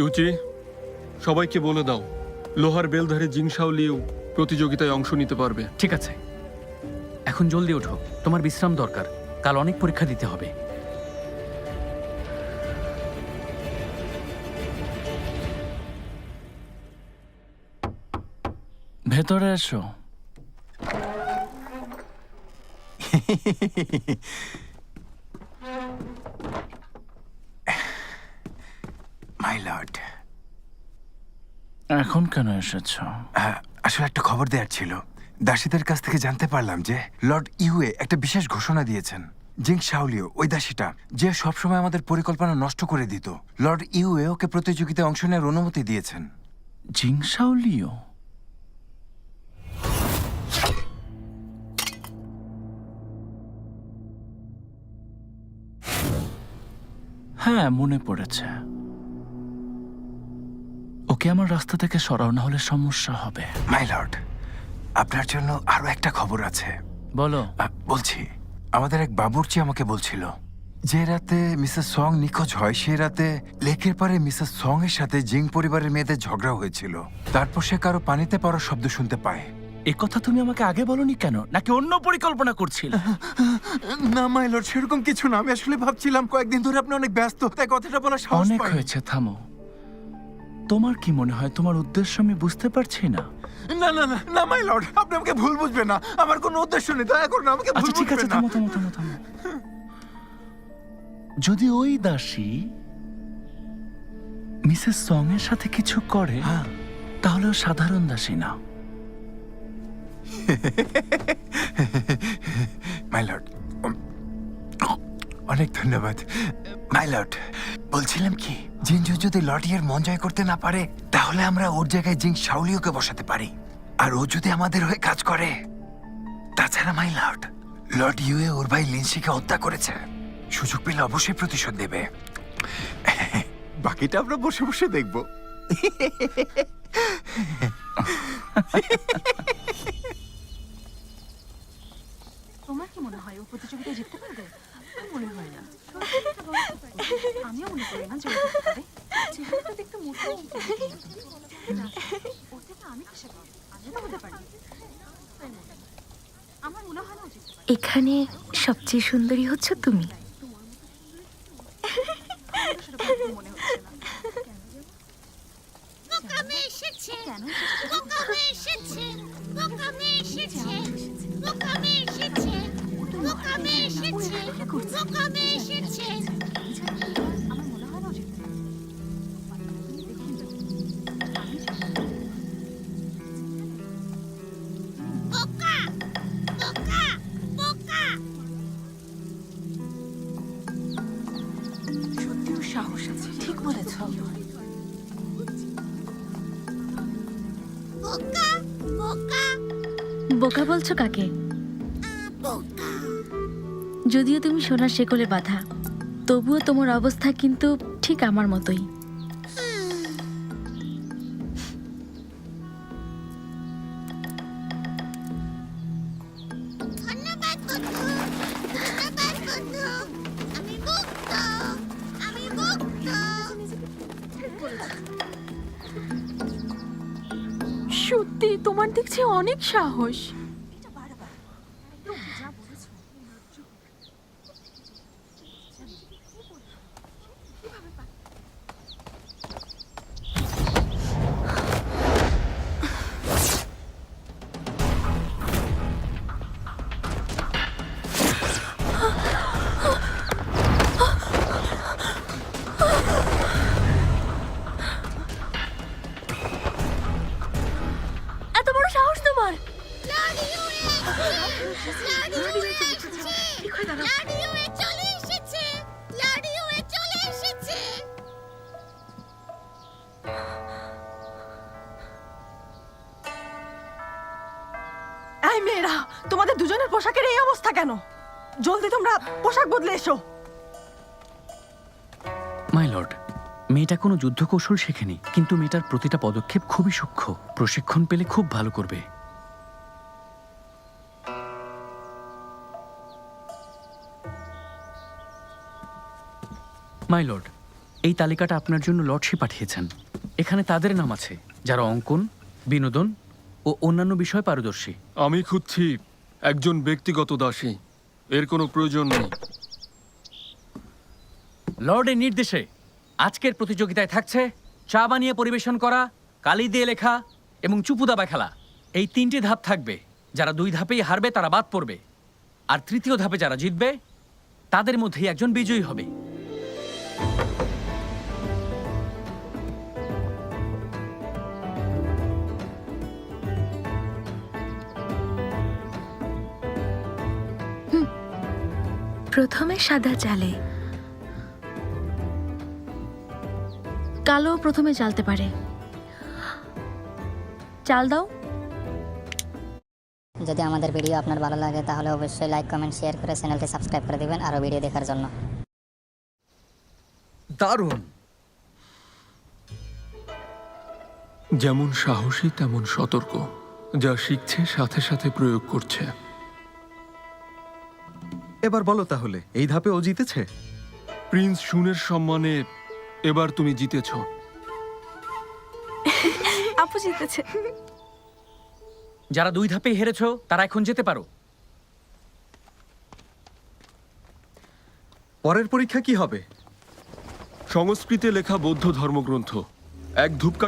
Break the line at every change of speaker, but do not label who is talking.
Yuezhi সবাইকে বলে দাও লোহার বেলধারী জিংশাও লিউ প্রতিযোগিতায় অংশ নিতে পারবে।
ঠিক আছে। এখন জলদি ওঠো তোমার বিশ্রাম দরকার। কাল অনেক পরীক্ষা দিতে হবে। ভেতরে এসো
মাই লর্ড
এখন কেন এসেছ?
আসলে একটা খবর দেওয়ার ছিল। দাসীদের কাছ থেকে জানতে পারলাম যে লর্ড ইউএ একটা বিশেষ ঘোষণা দিয়েছেন। জিং শাওলিও ওই দাসীটা যে সবসময় আমাদের পরিকল্পনা নষ্ট করে দিত। লর্ড ইউএ ওকে প্রতিযোগিতায় অংশ নেওয়ার অনুমতি দিয়েছেন।
জিংশাওলিও হ্যাঁ মনে পড়েছে। ওকে আমার রাস্তা থেকে সরাও না হলে সমস্যা হবে।
মাই লর্ড আপনার জন্য আরও একটা খবর আছে।
বলো।
বলছি আমাদের এক বাবুর্চি আমাকে বলছিল যে রাতে মিসেস সং নিখোঁজ হয় সে রাতে লেকের পারে মিসেস সং এর সাথে জিং পরিবারের মেয়েদের ঝগড়া হয়েছিল। তারপর সে কারও পানিতে পড়ার শব্দ শুনতে পায়।
এ কথা তুমি আমাকে আগে বলনি কেন? নাকি অন্য পরিকল্পনা করছিল?
না মাই লর্ড সেরকম কিছু না। আমি আসলে ভাবছিলাম কয়েকদিন ধরে আপনি অনেক ব্যস্ত তাই কথাটা বলা সাহস
অনেক। হয়েছে থামো। তোমার কি মনে হয় তোমার উদ্দেশ্য আমি বুঝতে পারছি না?
না না না না মাই লর্ড আপনি আমাকে ভুল বুঝবেন না। আমার কোনো উদ্দেশ্য নেই দয়া করুন আমাকে ভুল
আচ্ছা ঠিক আছে
বুঝবেন না।
থামো থামো থামো থামো। যদি ওই দাসী মিসেস সং এর সাথে কিছু করে
হ্যাঁ।
তাহলে ও সাধারণ দাসী না।
মাই লর্ড অনেক ধন্যবাদ। মাই লর্ড বলছিলাম কি জিনজু যদি লটিয়ার মন জয় করতে না পারে তাহলে আমরা ওর জায়গায় জিং শাওলিওকে বসাতে পারি। আর ও যদি আমাদের হয়ে কাজ করে তাছাড়া মাই লর্ড লর্ড ইউএ ওর ভাই লিনসিকে হত্যা করেছে। সুযোগ পেলে অবশ্যই প্রতিশোধ দেবে। বাকিটা আমরা বসে বসে দেখব।
তোমার কি মনে হয় ও প্রতিযোগিতায় জিততে পারবে? মনে হয় না। আমিও মনে করি না যে চেহারাটা দেখতে মোটেও ওর থেকে আমি আমি তো হতে পারি। আমার মনে হয় না
এখানে সবচেয়ে সুন্দরী হচ্ছে তুমি।
মনে
এসেছে এসেছে এসেছে বোকামে এসেছে বোকামে এসেছে।
সাহস আছে ঠিক বলেছ।
বোকা বোকা।
বোকা বলছো কাকে? যদিও তুমি সোনার শেকলে বাঁধা তবুও তোমার অবস্থা কিন্তু ঠিক আমার মতোই।
সত্যি তোমার দেখছি অনেক সাহস। মেয়েরা তোমাদের দুজনের পোশাকের এই অবস্থা কেন? জলদি তোমরা পোশাক বদলে এসো।
মাই লর্ড মেয়েটা কোনো যুদ্ধ কৌশল শেখেনি, কিন্তু মেয়েটার প্রতিটা পদক্ষেপ খুবই সূক্ষ্ম, প্রশিক্ষণ পেলে খুব ভালো করবে। মাই লর্ড এই তালিকাটা আপনার জন্য লর্ডশি পাঠিয়েছেন। এখানে তাদের নাম আছে, যারা অঙ্কন, বিনোদন ও অন্যান্য বিষয়ে পারদর্শী?
আমি খুঁজছি একজন ব্যক্তিগত দাসী। এর কোনো প্রয়োজন নেই।
লর্ডের নির্দেশে আজকের প্রতিযোগিতায় থাকছে চা বানিয়ে পরিবেশন করা কালি দিয়ে লেখা এবং চুপু দাবা খেলা। এই তিনটি ধাপ থাকবে। যারা দুই ধাপেই হারবে তারা বাদ পড়বে। আর তৃতীয় ধাপে যারা জিতবে তাদের মধ্যেই একজন বিজয়ী হবে।
প্রথমে সাদা চালে। কালো প্রথমে চালতে পারে। চাল দাও।
যদি আমাদের ভিডিও আপনার ভালো লাগে তাহলে অবশ্যই লাইক কমেন্ট শেয়ার করে চ্যানেলটি সাবস্ক্রাইব করে দিবেন আরও ভিডিও দেখার জন্য।
দারুণ।
যেমন সাহসী তেমন সতর্ক। যা শিখছে সাথে সাথে প্রয়োগ করছে।
এবার বলো তাহলে এই ধাপে ও জিতেছে?
প্রিন্স শুনের সম্মানে এবার তুমি জিতেছ।
আপু জিতেছে।
যারা দুই ধাপে হেরেছো তারা এখন যেতে পারো।
পরের পরীক্ষা কি হবে?
সংস্কৃতে লেখা বৌদ্ধ ধর্মগ্রন্থ এক ধূপকাঠি